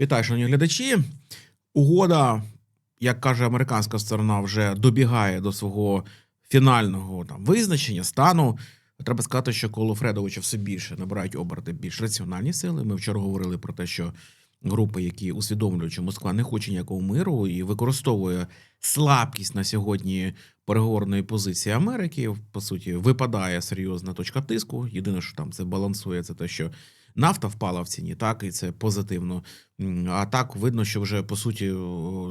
Вітаю, шановні глядачі. Угода, як каже американська сторона, вже добігає до свого фінального там визначення стану. Треба сказати, що коло Фредовича все більше набирають оберти більш раціональні сили. Ми вчора говорили про те, що групи, які усвідомлюють, що Москва не хоче ніякого миру і використовує слабкість на сьогодні переговорної позиції Америки. По суті, випадає серйозна точка тиску. Єдине, що там це балансує, це те, що нафта впала в ціні, так і це позитивно. А так видно, що вже по суті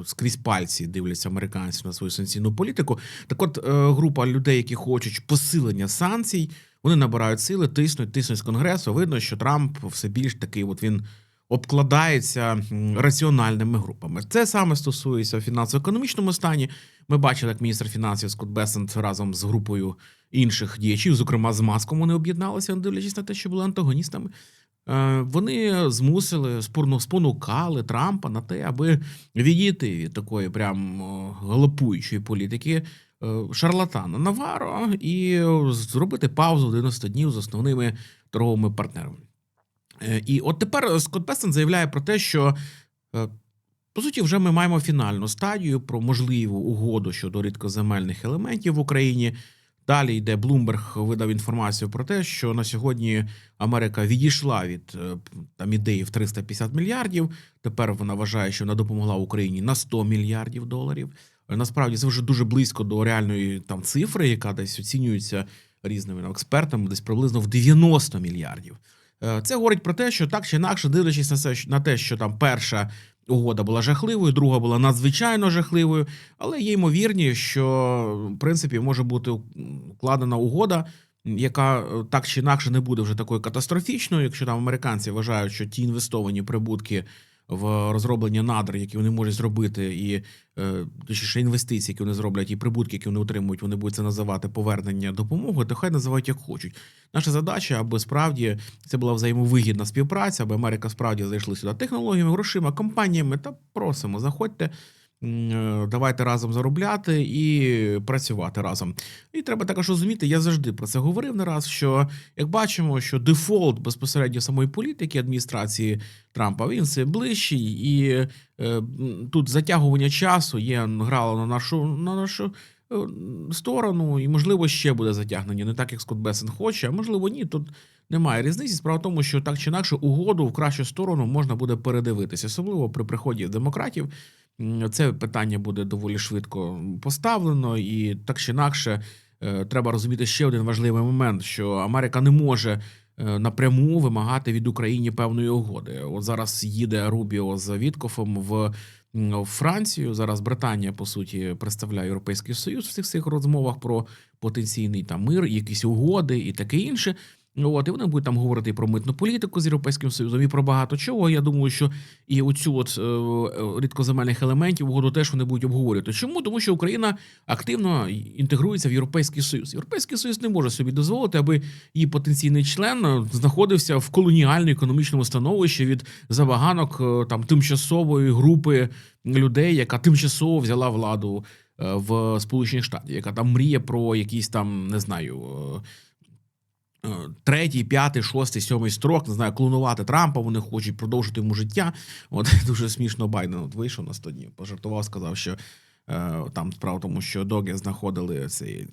скрізь пальці дивляться американці на свою санкційну політику. Так, от е, група людей, які хочуть посилення санкцій, вони набирають сили, тиснуть, тиснуть з конгресу. Видно, що Трамп все більш такий, от він. Обкладається раціональними групами. Це саме стосується фінансово-економічному стані. Ми бачили, як міністр фінансів Скотт Бесент разом з групою інших діячів, зокрема з маском, вони об'єдналися, не дивлячись на те, що були антагоністами. Е, Вони змусили спонукали Трампа на те, аби відійти від такої прям галопуючої політики е, шарлатана Наваро і зробити паузу 90 днів з основними торговими партнерами. Е, І от тепер Скотт Бесен заявляє про те, що по суті вже ми маємо фінальну стадію про можливу угоду щодо рідкоземельних елементів в Україні. Далі йде Блумберг видав інформацію про те, що на сьогодні Америка відійшла від е, там ідеї в 350 мільярдів. Тепер вона вважає, що вона допомогла Україні на 100 мільярдів доларів. Насправді це вже дуже близько до реальної там цифри, яка десь оцінюється різними ну, експертами, десь приблизно в 90 мільярдів. Е, Це говорить про те, що так чи інакше, дивлячись на те, що там перша угода була жахливою, друга була надзвичайно жахливою, але є ймовірність, що в принципі може бути укладена угода, яка е, так чи інакше не буде вже такою катастрофічною, якщо там американці вважають, що ті інвестовані прибутки в розроблення надр, які вони можуть зробити, і е, точніше інвестиції, які вони зроблять, і прибутки, які вони отримують, вони будуть це називати повернення допомоги, то хай називають як хочуть. Наша задача, аби справді це була взаємовигідна співпраця, аби Америка справді зайшли сюди технологіями, грошима, компаніями. Та просимо, заходьте. Е, Давайте разом заробляти і працювати разом. І треба також розуміти, я завжди про це говорив не раз. Що як бачимо, що дефолт безпосередньо самої політики адміністрації Трампа він все ближчий, і е, тут затягування часу є грало на нашу на нашу е, сторону, і можливо ще буде затягнення. Не так, як Скотт Бесен хоче, а можливо, ні. Тут немає різниці. Справа в тому, що так чи інакше угоду в кращу сторону можна буде передивитися, особливо при приході демократів. Це питання буде доволі швидко поставлено, і так чи інакше е, треба розуміти ще один важливий момент: що Америка не може е, напряму вимагати від України певної угоди. От зараз їде Рубіо з Віткофом в Францію. Зараз Британія по суті представляє Європейський Союз в цих цих розмовах про потенційний там мир, якісь угоди і таке інше. От, і вони будуть там говорити і про митну політику з Європейським Союзом, і про багато чого. Я думаю, що і оцю от е, е, рідкоземельних елементів угоду теж вони будуть обговорювати. Чому? Тому що Україна активно інтегрується в Європейський Союз. Європейський Союз не може собі дозволити, аби її потенційний член е, знаходився в колоніально-економічному становищі від забаганок там тимчасової групи людей, яка тимчасово взяла владу в Сполучених Штатах, яка там мріє про якісь там, не знаю. Е, Третій, п'ятий, шостий, сьомий строк, не знаю, клонувати Трампа. Вони хочуть продовжити йому життя. От дуже смішно Байден от вийшов на 100 днів, пожартував, сказав, що е, там справа тому, що доги знаходили цей.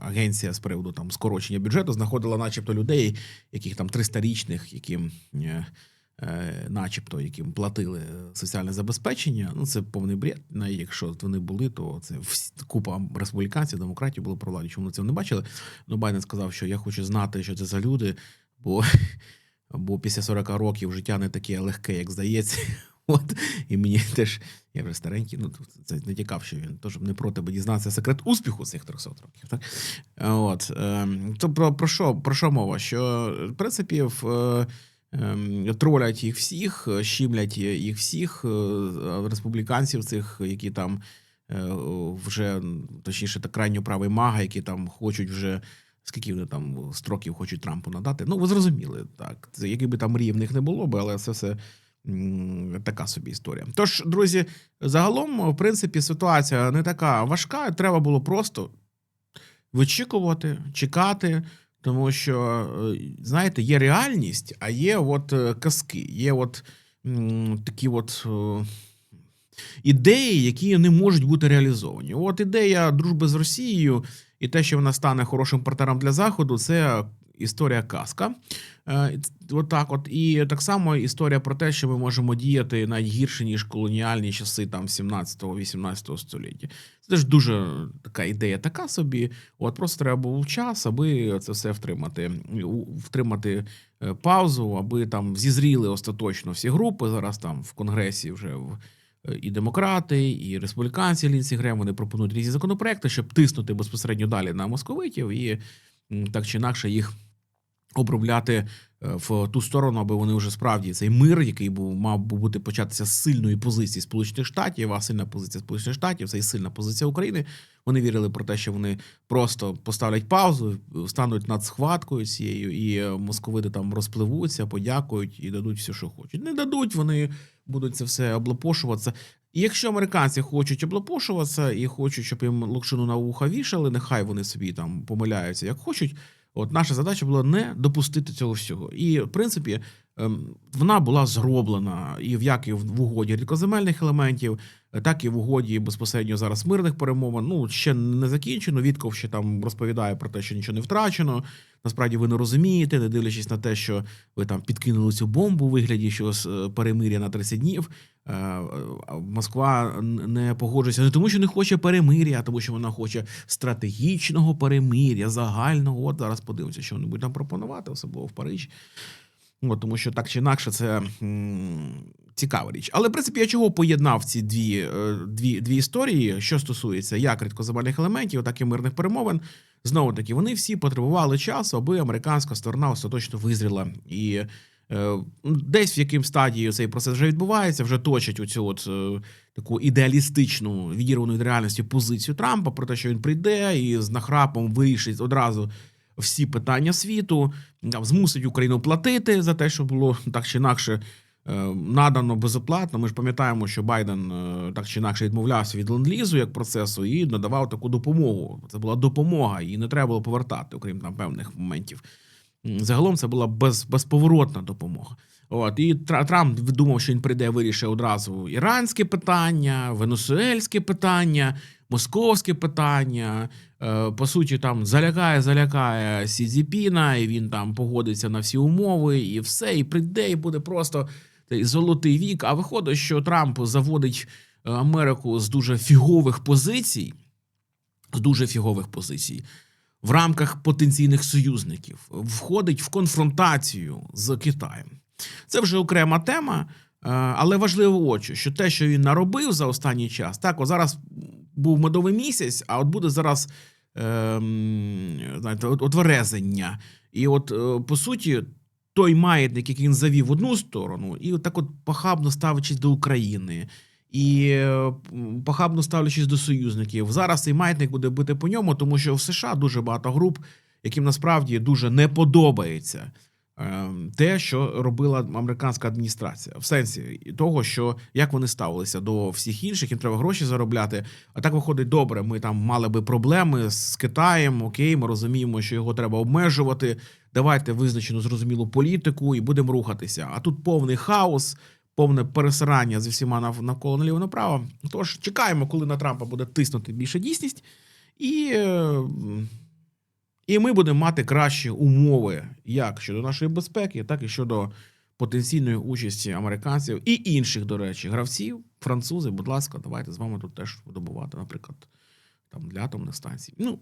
Агенція з приводу там скорочення бюджету знаходила, начебто, людей, яких там 300-річних, яким е, е, начебто, яким платили соціальне забезпечення. Ну це повний бред. Навіть якщо вони були, то це купа республіканців, демократів були про владі. Чому цього не бачили? Ну, Байден сказав, що я хочу знати, що це за люди, бо, бо після 40 років життя не таке легке, як здається. От, і мені теж, я вже старенький, ну це не тікав, що він теж не проти би дізнатися секрет успіху цих 300 років. Так? От, ем, то про, про, що, про що мова? Що, в принципі, в, е, тролять їх всіх, е, щімлять їх всіх, е, республіканців цих, які там е, вже, точніше, так крайньо правий мага, які там хочуть вже. Скільки вони там строків хочуть Трампу надати? Ну, ви зрозуміли, так. Це які би там мрії в них не було би, але це все така собі історія. Тож, друзі, загалом, в принципі, ситуація не така важка. Треба було просто вичікувати, чекати, тому що, е, знаєте, є реальність, а є от е, казки, є от такі от. е, Ідеї, які не можуть бути реалізовані. От ідея дружби з Росією і те, що вона стане хорошим партнером для Заходу, це історія казка. Е, От от. І так само історія про те, що ми можемо діяти навіть гірше, ніж колоніальні часи там 17-18 століття. Це теж дуже така ідея, така собі. От просто треба був час, аби це все втримати. Втримати е, паузу, аби там зізріли остаточно всі групи. Зараз там в Конгресі вже в. е, І демократи, і республіканці Лінсі Грем вони пропонують різні законопроекти, щоб тиснути безпосередньо далі на московитів і так чи інакше їх обробляти е, в ту сторону, аби вони вже справді цей мир, який був мав би бути початися з сильної позиції Сполучених Штатів, а сильна позиція Сполучених Штатів це і сильна позиція України. Вони вірили про те, що вони просто поставлять паузу, стануть над схваткою цією, і е, московити там розпливуться, подякують і дадуть все, що хочуть. Не дадуть, вони будуть це все облапошуватися. І якщо американці хочуть облапошуватися і хочуть, щоб їм локшину на вуха вішали, нехай вони собі там помиляються як хочуть. От наша задача була не допустити цього всього. І в принципі, ем, вона була зроблена і в як і в угоді рідкоземельних елементів, так і в угоді безпосередньо зараз мирних перемовин. Ну ще не закінчено. Вітков ще там розповідає про те, що нічого не втрачено. Насправді ви не розумієте, не дивлячись на те, що ви там підкинули цю бомбу у вигляді щось е, перемир'я на 30 днів. Е, е, Москва не погоджується не тому, що не хоче перемир'я, а тому, що вона хоче стратегічного перемир'я, загального. От зараз подивимося, що вони будуть нам пропонувати, особливо в Парижі. От, тому що так чи інакше це м, цікава річ. Але в принципі я чого поєднав ці дві, е, дві, дві історії, що стосується як рідкоземельних елементів, так і мирних перемовин. Знову таки, вони всі потребували часу, аби американська сторона остаточно визріла. І десь в яким стадії цей процес вже відбувається, вже точать оцю от е, таку ідеалістичну відірвану від реальності позицію Трампа про те, що він прийде і з нахрапом вирішить одразу всі питання світу, змусить Україну платити за те, що було так чи інакше е, надано безоплатно. Ми ж пам'ятаємо, що Байден е, так чи інакше відмовлявся від ленд-лізу як процесу і надавав таку допомогу. Це була допомога, і не треба було повертати, окрім там певних моментів. Загалом це була без, безповоротна допомога. От і Тра- Трамп думав, що він прийде, вирішить одразу іранське питання, венесуельське питання, московське питання. Е, По суті, там залякає, залякає Сі Цзіпіна, і він там погодиться на всі умови, і все, і прийде, і буде просто золотий вік. А виходить, що Трамп заводить е, Америку з дуже фігових позицій, з дуже фігових позицій. В рамках потенційних союзників входить в конфронтацію з Китаєм. Це вже окрема тема, е, але важливо очі, що те, що він наробив за останній час, так, от зараз був медовий місяць, а от буде зараз ем, знаєте, от, от верезення. І от, е, по суті, той маятник, який він завів в одну сторону, і так от похабно ставлячись до України. І похабно ставлячись до союзників. Зараз цей маятник буде бити по ньому, тому що в США дуже багато груп, яким насправді дуже не подобається е, те, що робила американська адміністрація, в сенсі того, що як вони ставилися до всіх інших, їм треба гроші заробляти. А так виходить добре. Ми там мали би проблеми з Китаєм. Окей, ми розуміємо, що його треба обмежувати. Давайте визначену зрозумілу політику і будемо рухатися. А тут повний хаос. Повне пересирання зі всіма нав- навколо наліво направо. Тож чекаємо, коли на Трампа буде тиснути більше дійсність, і, е, і ми будемо мати кращі умови як щодо нашої безпеки, так і щодо потенційної участі американців і інших, до речі, гравців, французи. Будь ласка, давайте з вами тут теж видобувати, наприклад, там для атомних станцій. Ну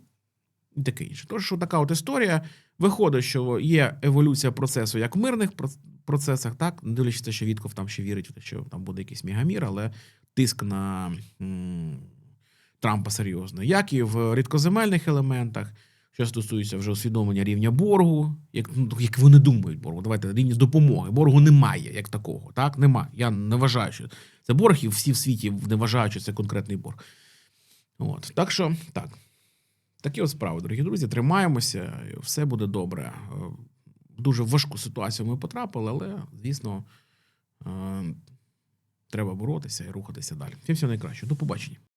і таке інше. Тож, така от історія. Виходить, що є еволюція процесу як в мирних процесах, так, не дивлячись що Вітков там ще вірить що там буде якийсь мегамір, але тиск на м, Трампа серйозний, як і в рідкоземельних елементах, що стосується вже усвідомлення рівня боргу, як, ну, як вони думають боргу. Давайте рівня допомоги. Боргу немає як такого. Так, немає. Я не вважаю, що це борг, і всі в світі не вважають, що це конкретний борг. От. Так що так. Такі от справи, дорогі друзі. Тримаємося, все буде добре. Е, дуже важку ситуацію ми потрапили, але, звісно, е, треба боротися і рухатися далі. Всім всього найкращого. До побачення.